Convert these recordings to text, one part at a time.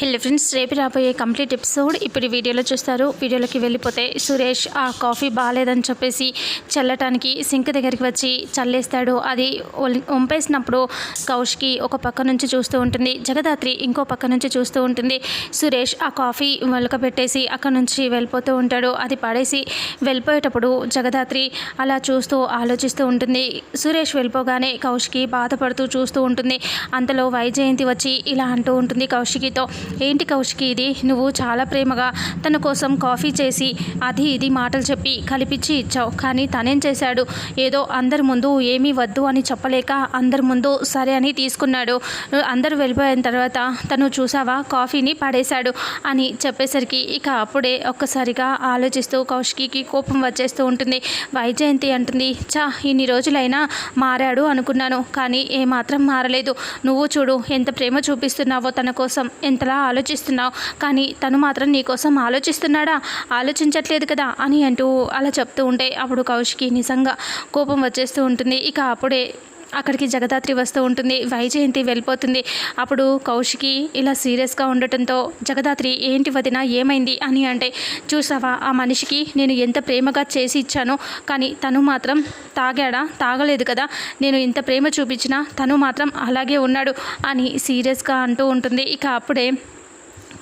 Hello friends రేపు రాబోయే complete episode ఇప్పుడు వీడియోలో చూస్తారు. వీడియోలోకి వెళ్ళిపోతే సురేష్ ఆ కాఫీ బాగాలేదని చెప్పేసి చల్లటానికి సింక్ దగ్గరికి వచ్చి చల్లేస్తాడు. అది వంపేసినప్పుడు కౌష్కి ఒక పక్క నుంచి చూస్తూ ఉంటుంది. జగదాత్రి ఇంకో పక్క నుంచి చూస్తూ ఉంటుంది. సురేష్ ఆ కాఫీ పెట్టేసి అక్కడ నుంచి వెళ్ళిపోతూ ఉంటాడు. అది పడేసి వెళ్ళిపోయేటప్పుడు జగదాత్రి అలా చూస్తూ ఆలోచిస్తూ ఉంటుంది. సురేష్ వెళ్ళిపోగానే కౌష్కి బాధపడుతూ చూస్తూ ఉంటుంది. అంతలో వైజయంతి వచ్చి ఇలా అంటూ ఉంటుంది కౌశికితో ఏంటి కౌశికి ఇది? నువ్వు చాలా ప్రేమగా తన కోసం కాఫీ చేసి అది ఇది మాటలు చెప్పి కలిపిచ్చి ఇచ్చావు. కానీ తనేం చేశాడు? ఏదో అందరి ముందు ఏమీ వద్దు అని చెప్పలేక అందరి ముందు సరే అని తీసుకున్నాడు. అందరూ వెళ్ళిపోయిన తర్వాత తను చూసావా? కాఫీని పడేశాడు అని చెప్పేసరికి ఇక అప్పుడే ఒక్కసారిగా ఆలోచిస్తూ కౌశికి కోపం వచ్చేస్తూ ఉంటుంది. వైజయంతి అంటుంది చా ఇన్ని రోజులైనా మారాడు అనుకున్నాను. కానీ ఏమాత్రం మారలేదు. నువ్వు చూడు ఎంత ప్రేమ చూపిస్తున్నావో తన కోసం. ఎంతలా ఆలోచిస్తున్నావు. కానీ తను మాత్రం నీకోసం ఆలోచిస్తున్నాడా? ఆలోచించట్లేదు కదా అని అంటూ అలా చెప్తూ ఉంటే అప్పుడు కౌశికి నిజంగా కోపం వచ్చేస్తూ ఉంటుంది. ఇక అప్పుడే అక్కడికి జగదాత్రి వస్తూ ఉంటుంది. వైజయంతి వెళ్ళిపోతుంది. అప్పుడు కౌశికి ఇలా సీరియస్గా ఉండటంతో జగదాత్రి ఏంటి వదిన ఏమైంది? అని అంటే చూసావా ఆ మనిషికి నేను ఎంత ప్రేమగా చేసి ఇచ్చానో కానీ తను మాత్రం తాగాడా? తాగలేదు కదా. నేను ఇంత ప్రేమ చూపించినా తను మాత్రం అలాగే ఉన్నాడు అని సీరియస్గా అంటూ ఉంటుంది. ఇక అప్పుడే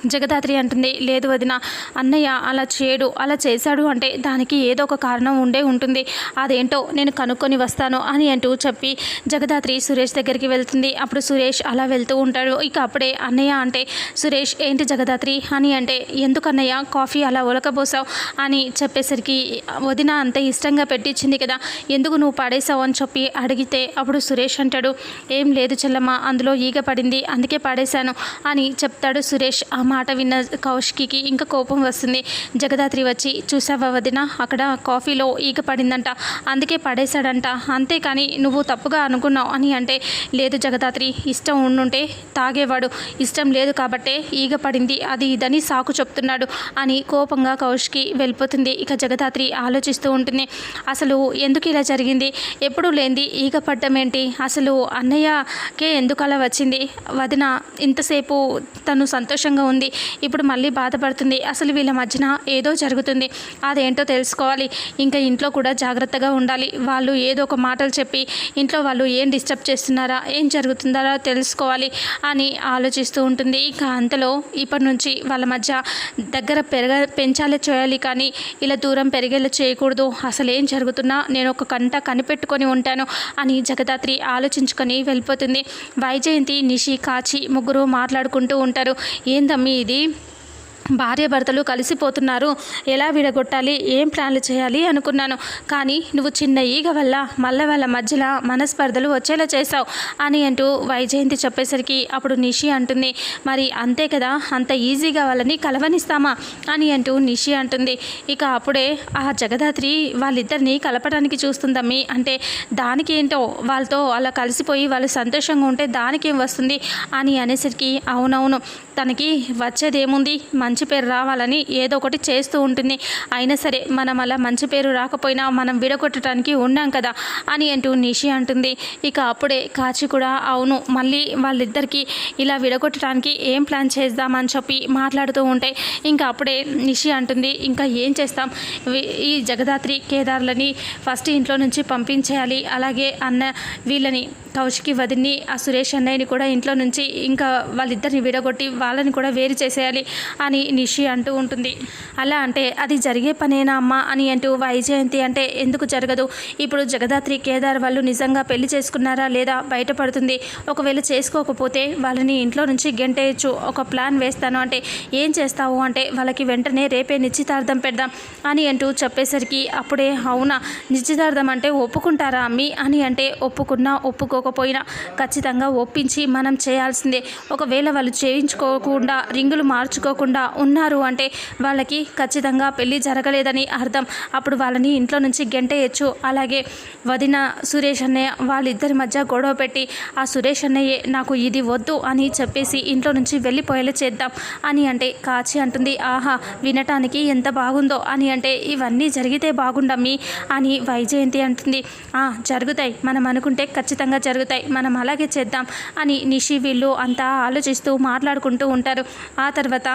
జగదాత్రి అంటుంది లేదు వదిన అన్నయ్య అలా చేయడు అలా చేశాడు అంటే దానికి ఏదో ఒక కారణం ఉండే ఉంటుంది. అదేంటో నేను కనుక్కొని వస్తాను అని అంటూ చెప్పి జగదాత్రి సురేష్ దగ్గరికి వెళ్తుంది. అప్పుడు సురేష్ అలా వెళ్తూ ఉంటాడు. ఇక అప్పుడే అన్నయ్య అంటే సురేష్ ఏంటి జగదాత్రి? అని అంటే ఎందుకన్నయ్య కాఫీ అలా ఉలకబోసావు అని చెప్పేసరికి వదిన అంత ఇష్టంగా పెట్టించింది కదా ఎందుకు నువ్వు పాడేశావు అని చెప్పి అడిగితే అప్పుడు సురేష్ అంటాడు ఏం లేదు చెల్లమ్మ అందులో ఈగ పడింది అందుకే పాడేశాను అని చెప్తాడు సురేష్. అమ్మ మాట విన్న కౌశికి ఇంకా కోపం వస్తుంది. జగదాత్రి వచ్చి చూసావా వదిన అక్కడ కాఫీలో ఈగ పడిందంట. అందుకే పడేశాడంట. అంతేకాని నువ్వు తప్పుగా అనుకున్నావు అని అంటే లేదు జగదాత్రి ఇష్టం ఉండుంటే తాగేవాడు. ఇష్టం లేదు కాబట్టే ఈగ పడింది. అది ఇదని సాకు చెప్తున్నాడు అని కోపంగా కౌష్కి వెళ్ళిపోతుంది. ఇక జగదాత్రి ఆలోచిస్తూ ఉంటుంది. అసలు ఎందుకు ఇలా జరిగింది? ఎప్పుడు లేనిది ఈగ పడ్డం ఏంటి అసలు అన్నయ్యకే ఎందుకు అలా వచ్చింది? వదిన ఇంతసేపు తను సంతోషంగా ఉంది. ఇప్పుడు మళ్ళీ బాధపడుతుంది. అసలు వీళ్ళ మధ్యన ఏదో జరుగుతుంది. అదేంటో తెలుసుకోవాలి. ఇంకా ఇంట్లో కూడా జాగ్రత్తగా ఉండాలి. వాళ్ళు ఏదో ఒక మాటలు చెప్పి ఇంట్లో వాళ్ళు ఏం డిస్టర్బ్ చేస్తున్నారా? ఏం జరుగుతుందారా? తెలుసుకోవాలి అని ఆలోచిస్తూ ఉంటుంది. ఇంకా అంతలో ఇప్పటి నుంచి వాళ్ళ మధ్య దగ్గర పెరగ పెంచాలే చేయాలి కానీ ఇలా దూరం పెరిగేలా చేయకూడదు. అసలు ఏం జరుగుతున్నా నేను ఒక కంట కనిపెట్టుకొని ఉంటాను అని జగదాత్రి ఆలోచించుకొని వెళ్ళిపోతుంది. వైజయంతి నిషి కాచి ముగ్గురు మాట్లాడుకుంటూ ఉంటారు. ఏందమ్మ ఇది భార్యాభర్తలు కలిసిపోతున్నారు. ఎలా విడగొట్టాలి? ఏం ప్లాన్లు చేయాలి అనుకున్నాను. కానీ నువ్వు చిన్న ఈగ వల్ల మళ్ళీ వాళ్ళ మధ్యలో మనస్పర్ధలు వచ్చేలా చేశావు అని అంటూ వైజయంతి చెప్పేసరికి అప్పుడు నిషి అంటుంది. మరి అంతే కదా అంత ఈజీగా వాళ్ళని కలవనిస్తామా అని అంటూ నిషి అంటుంది. ఇక అప్పుడే ఆ జగదాత్రి వాళ్ళిద్దరిని కలపడానికి చూస్తుందమ్మి. అంటే దానికి ఏంటో వాళ్ళతో అలా కలిసిపోయి వాళ్ళు సంతోషంగా ఉంటే దానికి ఏం వస్తుంది అని అనేసరికి అవునవును తనకి వచ్చేదేముంది? మంచి పేరు రావాలని ఏదో ఒకటి చేస్తూ ఉంటుంది. అయినా సరే మనం అలా మంచి పేరు రాకపోయినా మనం విడగొట్టడానికి ఉన్నాం కదా అని అంటూ నిషి అంటుంది. ఇక అప్పుడే కాచి కూడా అవును మళ్ళీ వాళ్ళిద్దరికి ఇలా విడగొట్టడానికి ఏం ప్లాన్ చేద్దామని చెప్పి మాట్లాడుతూ ఉంటే ఇంకా అప్పుడే నిషి అంటుంది ఇంకా ఏం చేస్తాం? ఈ జగదాత్రి కేదార్లని ఫస్ట్ ఇంట్లో నుంచి పంపించేయాలి. అలాగే అన్న వీళ్ళని కౌశికి వదిన్ని ఆ సురేష్ అన్నయ్యని కూడా ఇంట్లో నుంచి ఇంకా వాళ్ళిద్దరిని విడగొట్టి వాళ్ళని కూడా వేరు చేసేయాలి అని నిషి అంటూ ఉంటుంది. అలా అంటే అది జరిగే పనేనా అమ్మా అని అంటూ వైజయంతి అంటే ఎందుకు జరగదు? ఇప్పుడు జగదాత్రి కేదార్ వాళ్ళు నిజంగా పెళ్ళి చేసుకున్నారా లేదా బయటపడుతుంది? ఒకవేళ చేసుకోకపోతే వాళ్ళని ఇంట్లో నుంచి గెంటేయచ్చు. ఒక ప్లాన్ వేస్తాను అంటే ఏం చేస్తావు అంటే వాళ్ళకి వెంటనే రేపే నిశ్చితార్థం పెడదాం అని అంటూ చెప్పేసరికి అప్పుడే అవునా? నిశ్చితార్థం అంటే ఒప్పుకుంటారా అమ్మి? అని అంటే ఒప్పుకున్నా ఒప్పుకోకపోయినా ఖచ్చితంగా ఒప్పించి మనం చేయాల్సిందే. ఒకవేళ వాళ్ళు చేయించుకో మార్చుకోకుండా రింగులు మార్చుకోకుండా ఉన్నారు అంటే వాళ్ళకి ఖచ్చితంగా పెళ్ళి జరగలేదని అర్థం. అప్పుడు వాళ్ళని ఇంట్లో నుంచి గెంటేయచ్చు. అలాగే వదిన సురేష్ అన్నయ్య వాళ్ళిద్దరి మధ్య గొడవ పెట్టి ఆ సురేష్ అన్నయ్యే నాకు ఇది వద్దు అని చెప్పేసి ఇంట్లో నుంచి వెళ్ళిపోయేలా చేద్దాం అని అంటే కాచి అంటుంది. ఆహా వినటానికి ఎంత బాగుందో అని అంటే ఇవన్నీ జరిగితే బాగుండమ్మి అని వైజయంతి అంటుంది. "ఆ, జరుగుతాయి. మనం అనుకుంటే ఖచ్చితంగా జరుగుతాయి. మనం అలాగే చేద్దాం అని నిషి వీళ్ళు అంతా ఆలోచిస్తూ మాట్లాడుకుంటూ ఉంటారు. ఆ తర్వాత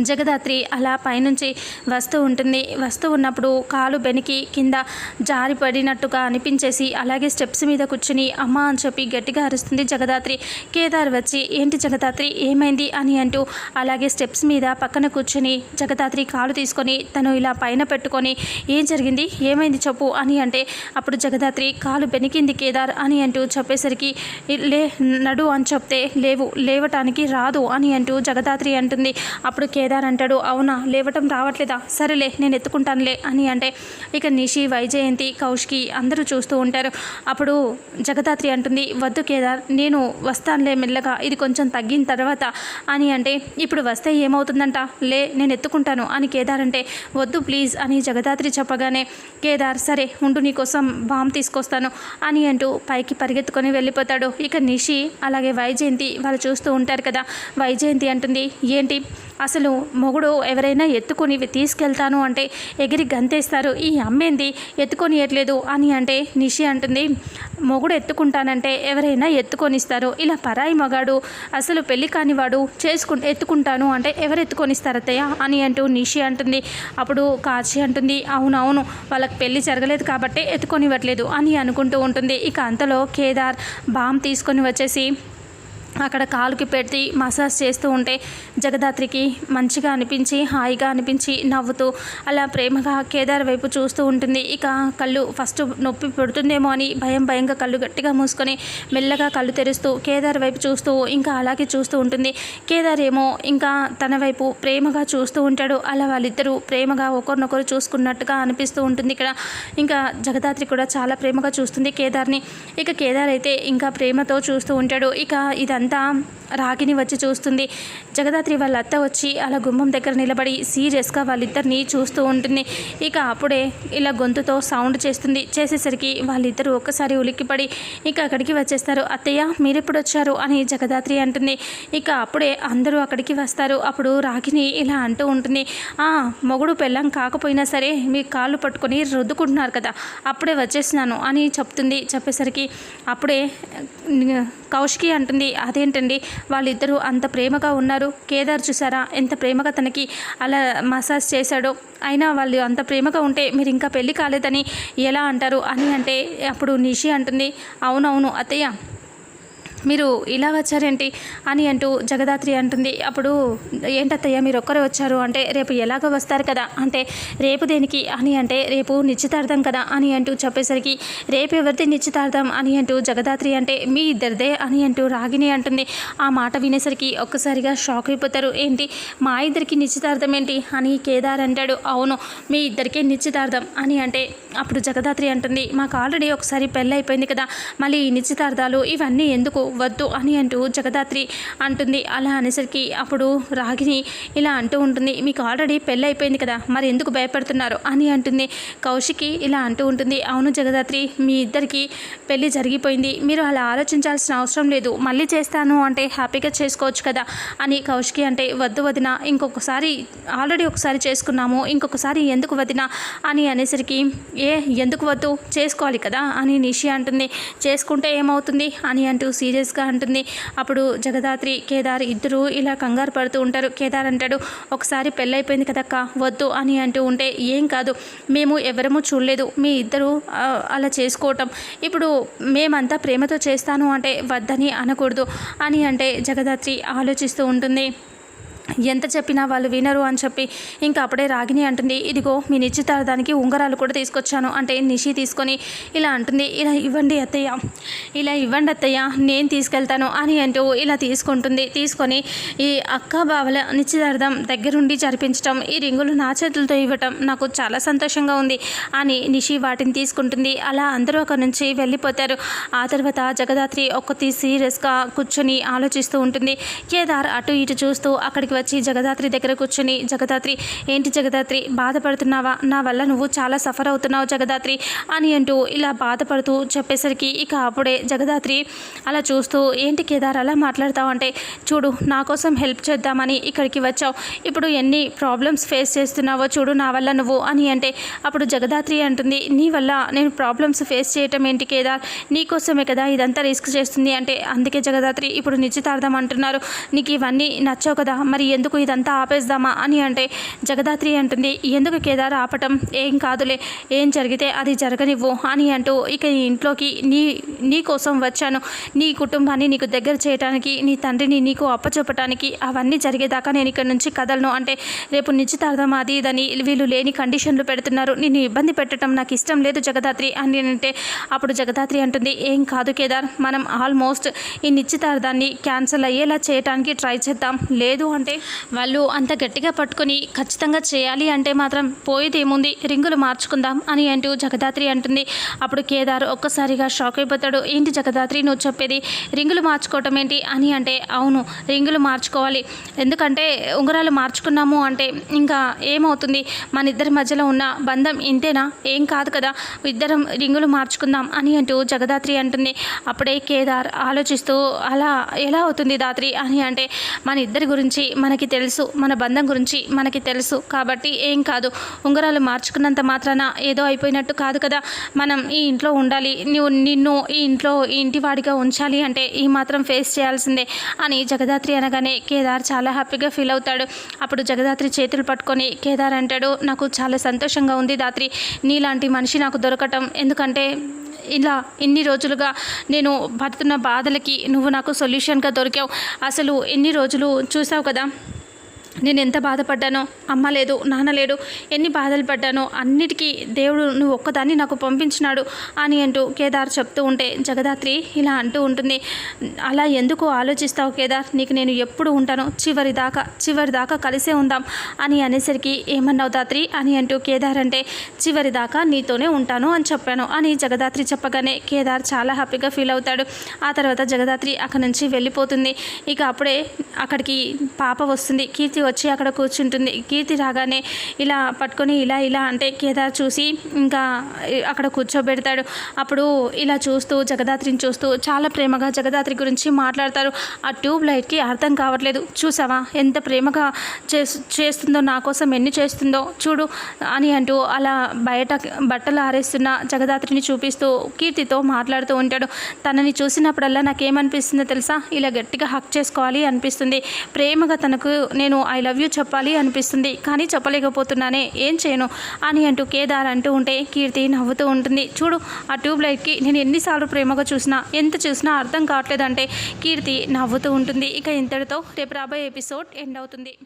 జగదాత్రి అలా పైనుంచి వస్తూ ఉంటుంది. వస్తూ ఉన్నప్పుడు కాలు బెనికి కింద జారి పడినట్టుగా అనిపించేసి అలాగే స్టెప్స్ మీద కూర్చుని అమ్మ అని చెప్పి గట్టిగా అరుస్తుంది జగదాత్రి. కేదార్ వచ్చి ఏంటి జగదాత్రి ఏమైంది? అని అంటూ అలాగే స్టెప్స్ మీద పక్కన కూర్చుని జగదాత్రి కాలు తీసుకొని తను ఇలా పైన పెట్టుకొని ఏం జరిగింది? ఏమైంది చెప్పు అని అంటే అప్పుడు జగదాత్రి కాలు బెనికింది కేదార్ అని అంటూ చెప్పేసరికి లే నడు అని చెప్తే లేవు లేవటానికి రాదు అని అంటూ జగదాత్రి అంటుంది. అప్పుడు కేదార్ అంటాడు అవునా? లేవటం రావట్లేదా? సరేలే నేను ఎత్తుకుంటానులే అని అంటే ఇక నిషి వైజయంతి కౌష్కి అందరూ చూస్తూ ఉంటారు. అప్పుడు జగదాత్రి అంటుంది వద్దు కేదార్ నేను వస్తానులే మెల్లగా ఇది కొంచెం తగ్గిన తర్వాత అని అంటే ఇప్పుడు వస్తే ఏమవుతుందంట? లే నేను ఎత్తుకుంటాను అని కేదార్ అంటే వద్దు ప్లీజ్ అని జగదాత్రి చెప్పగానే కేదార్ సరే ఉండు నీకోసం బామ్ తీసుకొస్తాను అని అంటూ పైకి పరిగెత్తుకొని వెళ్ళిపోతాడు. ఇక నిషి అలాగే వైజయంతి వాళ్ళు చూస్తూ ఉంటారు కదా. వైజయంతి అంటుంది ఏంటి? అసలు మొగుడు ఎవరైనా ఎత్తుకొని తీసుకెళ్తాను అంటే ఎగిరి గంతేస్తారు. ఈ అమ్మేంది? ఎత్తుకొనియట్లేదు అని అంటే నిషి అంటుంది. మొగుడు ఎత్తుకుంటానంటే ఎవరైనా ఎత్తుకొనిస్తారు. ఇలా పరాయి మగాడు అసలు పెళ్ళి కానివాడు చేసుకు ఎత్తుకుంటాను అంటే ఎవరు ఎత్తుకొనిస్తారు అని అంటూ నిషి అంటుంది. అప్పుడు కాచి అంటుంది. అవునవును వాళ్ళకి పెళ్ళి జరగలేదు కాబట్టి ఎత్తుకొనివ్వట్లేదు అని అనుకుంటూ ఉంటుంది. ఇక అంతలో కేదార్ బామ్ తీసుకొని వచ్చేసి అక్కడ కాలుకి పెట్టి మసాజ్ చేస్తూ ఉంటే జగదాత్రికి మంచిగా అనిపించి హాయిగా అనిపించి నవ్వుతూ అలా ప్రేమగా కేదార్ వైపు చూస్తూ ఉంటుంది. ఇక కళ్ళు ఫస్ట్ నొప్పి పెడుతుందేమో అని భయం భయంగా కళ్ళు గట్టిగా మూసుకొని మెల్లగా కళ్ళు తెరుస్తూ కేదార్ వైపు చూస్తూ ఇంకా అలాగే చూస్తూ ఉంటుంది. కేదార్ ఏమో ఇంకా తన వైపు ప్రేమగా చూస్తూ ఉంటాడు. అలా వాళ్ళిద్దరూ ప్రేమగా ఒకరినొకరు చూసుకున్నట్టుగా అనిపిస్తూ ఉంటుంది ఇక్కడ. ఇంకా జగదాత్రి కూడా చాలా ప్రేమగా చూస్తుంది కేదార్ని. ఇక కేదార్ అయితే ఇంకా ప్రేమతో చూస్తూ ఉంటాడు. ఇక ఇదంతా 的 రాగిని వచ్చి చూస్తుంది. జగదాత్రి వాళ్ళ అత్త వచ్చి అలా గుమ్మం దగ్గర నిలబడి సీరియస్గా వాళ్ళిద్దరిని చూస్తూ ఉంటుంది. ఇక అప్పుడే ఇలా గొంతుతో సౌండ్ చేస్తుంది. చేసేసరికి వాళ్ళిద్దరూ ఒక్కసారి ఉలిక్కిపడి ఇక అక్కడికి వచ్చేస్తారు. అత్తయ్య మీరెప్పుడు వచ్చారు? అని జగదాత్రి అంటుంది. ఇక అప్పుడే అందరూ అక్కడికి వస్తారు. అప్పుడు రాగిని ఇలా అంటూ ఉంటుంది. "ఆ, మొగుడు పెళ్ళం కాకపోయినా సరే మీ కాళ్ళు పట్టుకొని రుద్దుకుంటున్నారు కదా అప్పుడే వచ్చేసినాను అని చెప్తుంది. చెప్పేసరికి అప్పుడే కౌశికి అంటుంది. అదేంటండి? వాళ్ళిద్దరూ అంత ప్రేమగా ఉన్నారు. కేదార్ చూసారా? ఎంత ప్రేమగా తనకి అలా మసాజ్ చేశాడో. అయినా వాళ్ళు అంత ప్రేమగా ఉంటే మీరు ఇంకా పెళ్ళి కాలేదని ఎలా అంటారు? అని అంటే అప్పుడు నిషి అంటుంది అవునవును అత్తయ్య. మీరు ఇలా వచ్చారేంటి? అని అంటూ జగదాత్రి అంటుంది. అప్పుడు ఏంటత్తయ్య మీరు ఒక్కరే వచ్చారు అంటే రేపు ఎలాగ వస్తారు కదా? అంటే రేపు దేనికి అని అంటే రేపు నిశ్చితార్థం కదా అని అంటూ చెప్పేసరికి రేపు ఎవరిది నిశ్చితార్థం అని అంటూ జగదాత్రి అంటే మీ ఇద్దరిదే అని అంటూ రాగిని అంటుంది. ఆ మాట వినేసరికి ఒక్కసారిగా షాక్ అయిపోతారు. ఏంటి? మా ఇద్దరికి నిశ్చితార్థం ఏంటి? అని కేదార్ అంటాడు. అవును మీ ఇద్దరికే నిశ్చితార్థం అని అంటే అప్పుడు జగదాత్రి అంటుంది. మాకు ఆల్రెడీ ఒకసారి పెళ్ళి అయిపోయింది కదా మళ్ళీ ఈ నిశ్చితార్థాలు ఇవన్నీ ఎందుకు? వద్దు అని అంటూ జగదాత్రి అంటుంది. అలా అనేసరికి అప్పుడు రాగిని ఇలా అంటూ ఉంటుంది మీకు ఆల్రెడీ పెళ్ళి అయిపోయింది కదా మరి ఎందుకు భయపడుతున్నారు? అని అంటుంది. కౌశికి ఇలా అంటూ ఉంటుంది అవును జగదాత్రి మీ ఇద్దరికి పెళ్ళి జరిగిపోయింది మీరు అలా ఆలోచించాల్సిన అవసరం లేదు మళ్ళీ చేస్తాను అంటే హ్యాపీగా చేసుకోవచ్చు కదా అని కౌశికి అంటే వద్దు వదిన ఇంకొకసారి ఆల్రెడీ ఒకసారి చేసుకున్నాము ఇంకొకసారి ఎందుకు వదిన? అని అనేసరికి ఏ ఎందుకు వద్దు చేసుకోవాలి కదా అని నిషి అంటుంది. చేసుకుంటే ఏమవుతుంది? అని అంటూ సీరియస్ సీరియస్గా అంటుంది. అప్పుడు జగదాత్రి కేదార్ ఇద్దరు ఇలా కంగారు పడుతూ ఉంటారు. కేదార్ అంటాడు ఒకసారి పెళ్ళైపోయింది కదక్క వద్దు అని అంటూ ఉంటే ఏం కాదు మేము ఎవరము చూడలేదు మీ ఇద్దరు అలా చేసుకోవటం. ఇప్పుడు మేమంతా ప్రేమతో చేస్తాను అంటే వద్దని అనకూడదు అని అంటే జగదాత్రి ఆలోచిస్తూ ఉంటుంది. ఎంత చెప్పినా వాళ్ళు వినరు అని చెప్పి ఇంకా అప్పుడే రాగిని అంటుంది ఇదిగో మీ నిశ్చితార్థానికి ఉంగరాలు కూడా తీసుకొచ్చాను. అంటే నిషి తీసుకొని ఇలా అంటుంది ఇలా ఇవ్వండి అత్తయ్య ఇలా ఇవ్వండి అత్తయ్య నేను తీసుకెళ్తాను అని అంటూ ఇలా తీసుకుంటుంది. తీసుకొని ఈ అక్క బావల నిశ్చితార్థం దగ్గరుండి జరిపించటం ఈ రింగులు నా చేతులతో ఇవ్వటం నాకు చాలా సంతోషంగా ఉంది అని నిషి వాటిని తీసుకుంటుంది. అలా అందరూ అక్కడి నుంచి వెళ్ళిపోతారు. ఆ తర్వాత జగదాత్రి ఒక్కతి సీరియస్గా కూర్చొని ఆలోచిస్తూ ఉంటుంది. కేదార్ అటు ఇటు చూస్తూ అక్కడికి వచ్చి జగదాత్రి దగ్గర కూర్చొని జగదాత్రి ఏంటి జగదాత్రి? బాధపడుతున్నావా? నా వల్ల నువ్వు చాలా సఫర్ అవుతున్నావు జగదాత్రి అని అంటూ ఇలా బాధపడుతూ చెప్పేసరికి ఇక అప్పుడే జగదాత్రి అలా చూస్తూ ఏంటి కేదార్ అలా మాట్లాడతావు అంటే? చూడు నా కోసం హెల్ప్ చేద్దామని ఇక్కడికి వచ్చావు. ఇప్పుడు ఎన్ని ప్రాబ్లమ్స్ ఫేస్ చేస్తున్నావో చూడు నా వల్ల నువ్వు అని అంటే అప్పుడు జగదాత్రి అంటుంది నీ వల్ల నేను ప్రాబ్లమ్స్ ఫేస్ చేయటం ఏంటి కేదార్? నీకోసమే కదా ఇదంతా రిస్క్ చేస్తుంది అంటే అందుకే జగదాత్రి ఇప్పుడు నిశ్చితార్థం అంటున్నారు. నీకు ఇవన్నీ నచ్చవు కదా మరి ఎందుకు ఇదంతా ఆపేద్దామా అని అంటే జగదాత్రి అంటుంది ఎందుకు కేదార్ ఆపటం? ఏం కాదులే ఏం జరిగితే అది జరగనివ్వు అని అంటూ ఇక ఇంట్లోకి నీ నీ కోసం వచ్చాను. నీ కుటుంబాన్ని నీకు దగ్గర చేయడానికి నీ తండ్రిని నీకు అప్పచెప్పటానికి అవన్నీ జరిగేదాకా నేను ఇక్కడ నుంచి కదలను. అంటే రేపు నిశ్చితార్థం అది ఇదని వీళ్ళు లేని కండిషన్లు పెడుతున్నారు. నేను ఇబ్బంది పెట్టడం నాకు ఇష్టం లేదు జగదాత్రి అని అంటే అప్పుడు జగదాత్రి అంటుంది ఏం కాదు కేదార్ మనం ఆల్మోస్ట్ ఈ నిశ్చితార్థాన్ని క్యాన్సిల్ అయ్యేలా చేయడానికి ట్రై చేద్దాం. లేదు అంటే వాళ్ళు అంత గట్టిగా పట్టుకొని ఖచ్చితంగా చేయాలి అంటే మాత్రం పోయేది ఏముంది రింగులు మార్చుకుందాం అని అంటూ జగదాత్రి అంటుంది. అప్పుడు కేదార్ ఒక్కసారిగా షాక్ అయిపోతాడు. ఏంటి జగదాత్రి నువ్వు చెప్పేది? రింగులు మార్చుకోవటం ఏంటి? అని అంటే అవును రింగులు మార్చుకోవాలి. ఎందుకంటే ఉంగరాలు మార్చుకున్నాము అంటే ఇంకా ఏమవుతుంది? మన ఇద్దరి మధ్యలో ఉన్న బంధం ఇంతేనా? ఏం కాదు కదా. ఇద్దరం రింగులు మార్చుకుందాం అని అంటూ జగదాత్రి అంటుంది. అప్పుడే కేదార్ ఆలోచిస్తూ అలా ఎలా అవుతుంది దాత్రి? అని అంటే మన ఇద్దరి గురించి మన మనకి తెలుసు మన బంధం గురించి మనకి తెలుసు. కాబట్టి ఏం కాదు. ఉంగరాలు మార్చుకున్నంత మాత్రాన ఏదో అయిపోయినట్టు కాదు కదా. మనం ఈ ఇంట్లో ఉండాలి. నువ్వు నిన్ను ఈ ఇంట్లో ఈ ఇంటి వాడిగా ఉంచాలి అంటే ఈ మాత్రం ఫేస్ చేయాల్సిందే అని జగదాత్రి అనగానే కేదార్ చాలా హ్యాపీగా ఫీల్ అవుతాడు. అప్పుడు జగదాత్రి చేతులు పట్టుకొని కేదార్ అంటాడు నాకు చాలా సంతోషంగా ఉంది దాత్రి. నీలాంటి మనిషి నాకు దొరకటం. ఎందుకంటే ఇలా ఇన్ని రోజులుగా నేను పడుతున్న బాధలకి నువ్వు నాకు సొల్యూషన్గా దొరికావు. అసలు ఎన్ని రోజులు చూసావు కదా? నేను ఎంత బాధపడ్డానో అమ్మ లేదు నాన్న లేడు ఎన్ని బాధలు పడ్డానో అన్నిటికీ దేవుడు నువ్వు ఒక్కదాన్ని నాకు పంపించినాడు అని అంటూ కేదార్ చెప్తూ ఉంటే జగదాత్రి ఇలా అంటూ ఉంటుంది. అలా ఎందుకు ఆలోచిస్తావు కేదార్? నీకు నేను ఎప్పుడు ఉంటాను చివరి దాకా చివరి దాకా కలిసే ఉందాం అని అనేసరికి ఏమన్నావు దాత్రి? అని అంటూ కేదార్ అంటే చివరి దాకా నీతోనే ఉంటాను అని చెప్పాను అని జగదాత్రి చెప్పగానే కేదార్ చాలా హ్యాపీగా ఫీల్ అవుతాడు. ఆ తర్వాత జగదాత్రి అక్కడి నుంచి వెళ్ళిపోతుంది. ఇక అప్పుడే అక్కడికి పాప వస్తుంది. కీర్తి వచ్చి అక్కడ కూర్చుంటుంది. కీర్తి రాగానే ఇలా పట్టుకొని ఇలా ఇలా అంటే కేదార్ చూసి ఇంకా అక్కడ కూర్చోబెడతాడు. అప్పుడు ఇలా చూస్తూ జగదాత్రిని చూస్తూ చాలా ప్రేమగా జగదాత్రి గురించి మాట్లాడతారు. ఆ ట్యూబ్ లైట్కి అర్థం కావట్లేదు. చూసావా? ఎంత ప్రేమగా చేస్- చేస్తుందో నా కోసం ఎన్ని చేస్తుందో చూడు అని అంటూ అలా బయట బట్టలు ఆరేస్తున్న జగదాత్రిని చూపిస్తూ కీర్తితో మాట్లాడుతూ ఉంటాడు. తనని చూసినప్పుడల్లా నాకేమనిపిస్తుందో తెలుసా? ఇలా గట్టిగా హక్ చేసుకోవాలి అనిపిస్తుంది. ప్రేమగా తనకు నేను ఐ లవ్ యూ చెప్పాలి అనిపిస్తుంది. కానీ చెప్పలేకపోతున్నానే. ఏం చేయను? అని అంటూ కేదార్ అంటూ ఉంటే కీర్తి నవ్వుతూ ఉంటుంది. చూడు ఆ ట్యూబ్ లైట్కి నేను ఎన్నిసార్లు ప్రేమగా చూసినా ఎంత చూసినా అర్థం కావట్లేదంటే కీర్తి నవ్వుతూ ఉంటుంది. ఇక ఇంతటితో రేపు రాబోయే ఎపిసోడ్ ఎండ్ అవుతుంది.